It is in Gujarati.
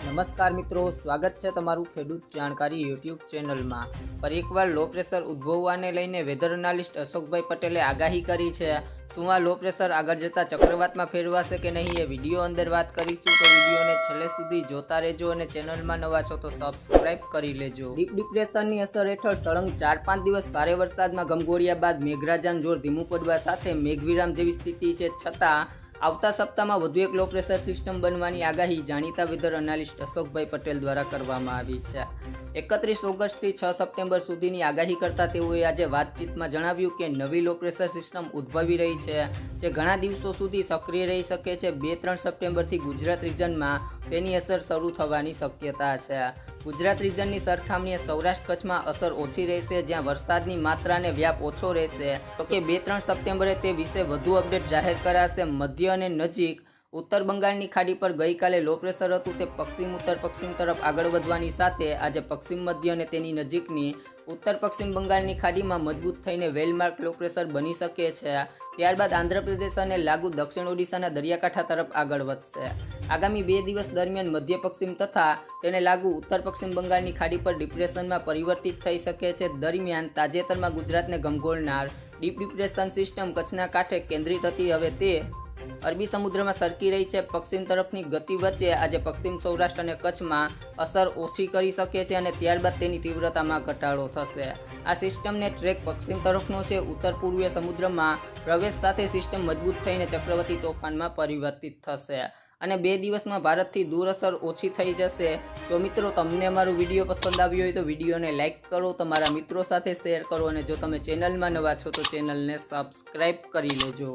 નમસ્કાર મિત્રો, સ્વાગત છે તમારું ખેડૂત જાણકારી યુટ્યુબ ચેનલમાં. પર એકવાર લો પ્રેશર ઉદ્ભવવાને લઈને વેધર એનાલિસ્ટ અશોકભાઈ પટેલે આગાહી કરી છે. શું આ લો પ્રેશર આગળ જતા ચક્રવાતમાં ફેરવાશે કે નહીં એ વીડિયો અંદર વાત કરીશું. તો વિડીયોને છેલ્લે સુધી જોતા રહેજો અને ચેનલમાં નવા છો તો સબસ્ક્રાઇબ કરી લેજો. ડીપ ડિપ્રેશનની અસર હેઠળ સળંગ ચાર પાંચ દિવસ ભારે વરસાદમાં ગમગોળ્યા બાદ મેઘરાજાનું જોર ધીમું પડવા સાથે મેઘવિરામ જેવી સ્થિતિ છે. છતાં આવતા સપ્તાહમાં વધુ એક લો પ્રેશર સિસ્ટમ બનવાની આગાહી જાણીતા વેધર એનાલિસ્ટ અશોકભાઈ પટેલ દ્વારા કરવામાં આવી છે. એકત્રીસ ઓગસ્ટથી છ સપ્ટેમ્બર સુધીની આગાહી કરતા તેઓએ આજે વાતચીતમાં જણાવ્યું કે નવી લો પ્રેશર સિસ્ટમ ઉદ્ભવી રહી છે, જે ઘણા દિવસો સુધી સક્રિય રહી શકે છે. બે ત્રણ સપ્ટેમ્બરથી ગુજરાત રિજનમાં તેની અસર શરૂ થવાની શક્યતા છે. ગુજરાત રિજનની સરખામણીએ સૌરાષ્ટ્ર કચ્છમાં અસર ઓછી રહેશે, જ્યાં વરસાદની માત્રાને વ્યાપ ઓછો રહેશે. તો કે બે ત્રણ સપ્ટેમ્બરે તે વિશે વધુ અપડેટ જાહેર કરાશે. મધ્ય અને નજીક ઉત્તર બંગાળની ખાડી પર ગઈકાલે લો પ્રેશર હતું. તે પશ્ચિમ ઉત્તર પશ્ચિમ તરફ આગળ વધવાની સાથે આજે પશ્ચિમ મધ્ય અને તેની નજીકની ઉત્તર પશ્ચિમ બંગાળની ખાડીમાં મજબૂત થઈને વેલમાર્ક લો પ્રેશર બની શકે છે. ત્યારબાદ આંધ્રપ્રદેશ અને લાગુ દક્ષિણ ઓડિશાના દરિયાકાંઠા તરફ આગળ વધશે. આગામી બે દિવસ દરમિયાન મધ્ય પશ્ચિમ તથા તેને લાગુ ઉત્તર પશ્ચિમ બંગાળની ખાડી પર ડિપ્રેશનમાં પરિવર્તિત થઈ શકે છે. દરમિયાન તાજેતરમાં ગુજરાતને ગમગોળનાર ડીપ ડિપ્રેશન સિસ્ટમ કચ્છના કાંઠે કેન્દ્રિત હતી. હવે તે અરબી સમુદ્રમાં સરકી રહી છે. પશ્ચિમ તરફની ગતિ વચ્ચે આજે પશ્ચિમ સૌરાષ્ટ્ર અને કચ્છમાં અસર ઓછી કરી શકે છે અને ત્યારબાદ તેની તીવ્રતામાં ઘટાડો થશે. આ સિસ્ટમને ટ્રેક પશ્ચિમ તરફનો છે. ઉત્તર પૂર્વીય સમુદ્રમાં પ્રવેશ સાથે સિસ્ટમ મજબૂત થઈને ચક્રવર્તી તોફાનમાં પરિવર્તિત થશે. અને બે દિવસમાં ભારતથી દૂર અસર ઓછી થઈ જશે. તો મિત્રો તમને અમારો વીડિયો પસંદ આવ્યો હોય તો વિડીયોને લાઇક કરો, તમારા મિત્રો સાથે શેર કરો અને જો તમે ચેનલમાં નવા છો તો ચેનલને સબસ્ક્રાઈબ કરી લેજો.